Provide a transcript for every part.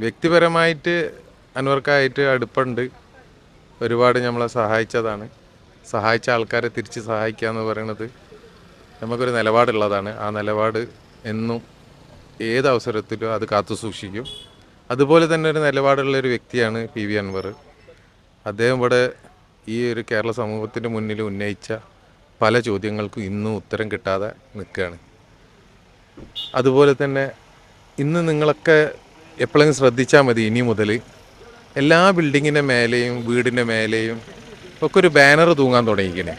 വ്യക്തിപരമായിട്ട് അൻവർക്കായിട്ട് അടുപ്പുണ്ട്. ഒരുപാട് നമ്മളെ സഹായിച്ചതാണ്. സഹായിച്ച ആൾക്കാരെ തിരിച്ച് സഹായിക്കുക എന്ന് പറയുന്നത് നമുക്കൊരു നിലപാടുള്ളതാണ്. ആ നിലപാട് എന്നും ഏത് അവസരത്തിലും അത് കാത്തു സൂക്ഷിക്കും. അതുപോലെ തന്നെ ഒരു നിലപാടുള്ള ഒരു വ്യക്തിയാണ് പി വി അൻവർ. അദ്ദേഹം ഇവിടെ ഈ ഒരു കേരള സമൂഹത്തിന് മുന്നിൽ ഉന്നയിച്ച പല ചോദ്യങ്ങൾക്കും ഇന്നും ഉത്തരം കിട്ടാതെ നിൽക്കുകയാണ്. അതുപോലെ തന്നെ ഇന്ന് നിങ്ങളൊക്കെ എപ്പോഴെങ്കിലും ശ്രദ്ധിച്ചാൽ മതി ഇനി മുതൽ. എല്ലാ ബിൽഡിങ്ങിന്റെ മേലെയും വീടിന്റെ മേലെയും ഒക്കെ ഒരു ബാനർ തൂങ്ങാൻ തുടങ്ങിക്കണേ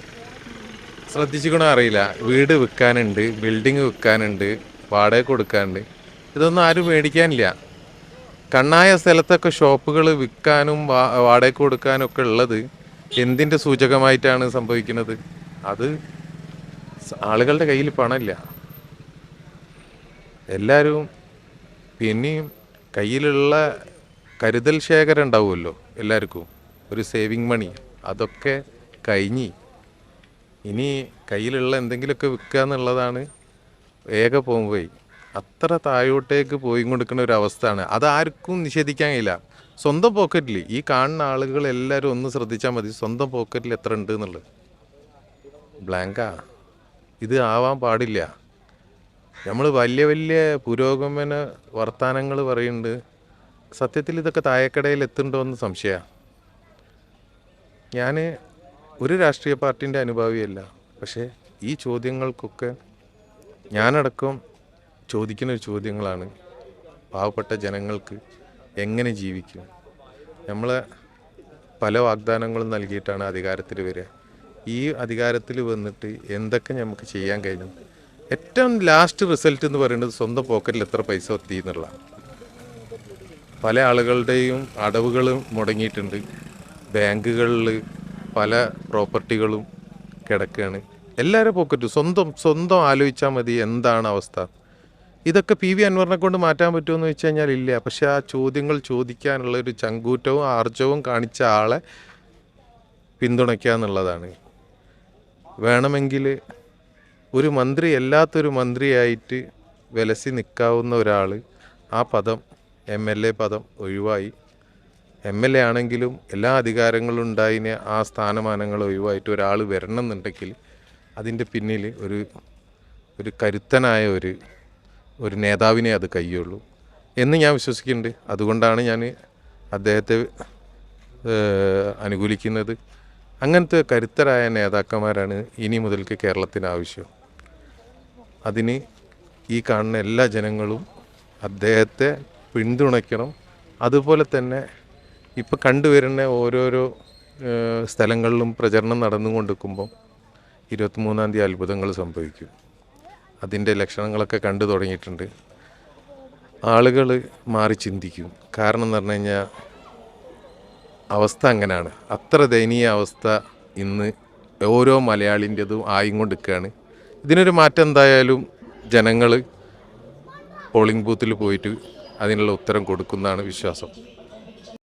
ശ്രദ്ധിച്ചിക്കണോ അറിയില്ല. വീട് വിൽക്കാനുണ്ട് ബിൽഡിങ് വിൽക്കാനുണ്ട് വാടക കൊടുക്കാനുണ്ട്. ഇതൊന്നും ആരും മേടിക്കാനില്ല. കണ്ണായ സ്ഥലത്തൊക്കെ ഷോപ്പുകൾ വിൽക്കാനും വാടക കൊടുക്കാനും ഒക്കെ ഉള്ളത് എന്തിന്റെ സൂചകമായിട്ടാണ് സംഭവിക്കുന്നത്? അത് ആളുകളുടെ കയ്യിൽ പണമില്ല. എല്ലാവരും പിന്നെയും കയ്യിലുള്ള കരുതൽ ശേഖരം ഉണ്ടാവുമല്ലോ എല്ലാവർക്കും. ഒരു സേവിങ് മണി അതൊക്കെ കഴിഞ്ഞ് ഇനി കയ്യിലുള്ള എന്തെങ്കിലുമൊക്കെ വിൽക്കുക എന്നുള്ളതാണ് ഏക പോകുമ്പോയി അത്ര താഴോട്ടേക്ക് പോയി കൊടുക്കുന്ന ഒരു അവസ്ഥയാണ്. അത് ആർക്കും സ്വന്തം പോക്കറ്റിൽ ഈ കാണുന്ന ആളുകൾ എല്ലാവരും ഒന്ന് ശ്രദ്ധിച്ചാൽ മതി. സ്വന്തം പോക്കറ്റിൽ എത്ര ഉണ്ട് എന്നുള്ളത്. ബ്ലാങ്കാ. ഇത് ആവാൻ പാടില്ല. നമ്മൾ വലിയ വലിയ പുരോഗമന വർത്തമാനങ്ങൾ പറയുന്നുണ്ട്. സത്യത്തിൽ ഇതൊക്കെ തായക്കടയിൽ എത്തുന്നുണ്ടോ എന്ന് സംശയമാണ് ഞാൻ ഒരു രാഷ്ട്രീയ പാർട്ടിന്റെ അനുഭാവിയല്ല. പക്ഷേ ഈ ചോദ്യങ്ങൾക്കൊക്കെ ഞാനടക്കം ചോദിക്കുന്ന ചോദ്യങ്ങളാണ്. പാവപ്പെട്ട ജനങ്ങൾക്ക് എങ്ങനെ ജീവിക്കും? നമ്മൾ പല വാഗ്ദാനങ്ങളും നൽകിയിട്ടാണ് അധികാരത്തിൽ വരിക ഈ അധികാരത്തിൽ വന്നിട്ട് എന്തൊക്കെ നമുക്ക് ചെയ്യാൻ കഴിഞ്ഞു ഏറ്റവും ലാസ്റ്റ് റിസൾട്ട് എന്ന് പറയുന്നത് സ്വന്തം പോക്കറ്റിൽ എത്ര പൈസ എത്തി എന്നുള്ളതാണ്. പല ആളുകളുടെയും അടവുകളും മുടങ്ങിയിട്ടുണ്ട്. ബാങ്കുകളിൽ പല പ്രോപ്പർട്ടികളും കിടക്കുകയാണ്. എല്ലാവരും പോക്കറ്റും സ്വന്തം സ്വന്തം ആലോചിച്ചാൽ മതി എന്താണ് അവസ്ഥ. ഇതൊക്കെ പി വി അൻവറിനെ കൊണ്ട് മാറ്റാൻ പറ്റുമെന്ന് വെച്ച് കഴിഞ്ഞാൽ ഇല്ല. പക്ഷെ ആ ചോദ്യങ്ങൾ ചോദിക്കാനുള്ള ഒരു ചങ്കൂറ്റവും ആർജവും കാണിച്ച ആളെ പിന്തുണയ്ക്കുക എന്നുള്ളതാണ്. വേണമെങ്കിൽ ഒരു മന്ത്രി അല്ലാത്തൊരു മന്ത്രിയായിട്ട് വിലസി നിൽക്കാവുന്ന ഒരാൾ ആ പദം എം എൽ എ പദം ഒഴിവായി. എം എൽ എ ആണെങ്കിലും എല്ലാ അധികാരങ്ങളും ഉണ്ടായിന് ആ സ്ഥാനമാനങ്ങൾ ഒഴിവായിട്ട് ഒരാൾ വരണം എന്നുണ്ടെങ്കിൽ അതിന്റെ പിന്നിൽ ഒരു ഒരു കരുത്തനായ ഒരു ഒരു നേതാവിനെ അത് കഴിയുള്ളൂ എന്ന് ഞാൻ വിശ്വസിക്കുന്നുണ്ട്. അതുകൊണ്ടാണ് ഞാൻ അദ്ദേഹത്തെ അനുകൂലിക്കുന്നത്. അങ്ങനത്തെ കരുത്തരായ നേതാക്കന്മാരാണ് ഇനി മുതൽക്ക് കേരളത്തിന് ആവശ്യം. അതിന് ഈ കാണുന്ന എല്ലാ ജനങ്ങളും അദ്ദേഹത്തെ പിന്തുണയ്ക്കണം. അതുപോലെ തന്നെ ഇപ്പം കണ്ടുവരുന്ന ഓരോരോ സ്ഥലങ്ങളിലും പ്രചരണം നടന്നുകൊണ്ടിരിക്കുമ്പോൾ ഇരുപത്തിമൂന്നാം തീയതി അത്ഭുതങ്ങൾ സംഭവിക്കും. അതിന്റെ ലക്ഷണങ്ങളൊക്കെ കണ്ടു തുടങ്ങിയിട്ടുണ്ട്. ആളുകൾ മാറി ചിന്തിക്കും. കാരണം എന്ന് പറഞ്ഞു കഴിഞ്ഞാൽ അവസ്ഥ അങ്ങനെയാണ്. അത്ര ദയനീയ അവസ്ഥ ഇന്ന് ഓരോ മലയാളിന്റെതും ആയും കൊണ്ടിരിക്കുകയാണ് ഇതിനൊരു മാറ്റം എന്തായാലും ജനങ്ങൾ പോളിംഗ് ബൂത്തിൽ പോയിട്ട് അതിനുള്ള ഉത്തരം കൊടുക്കുന്നതാണ് വിശ്വാസം.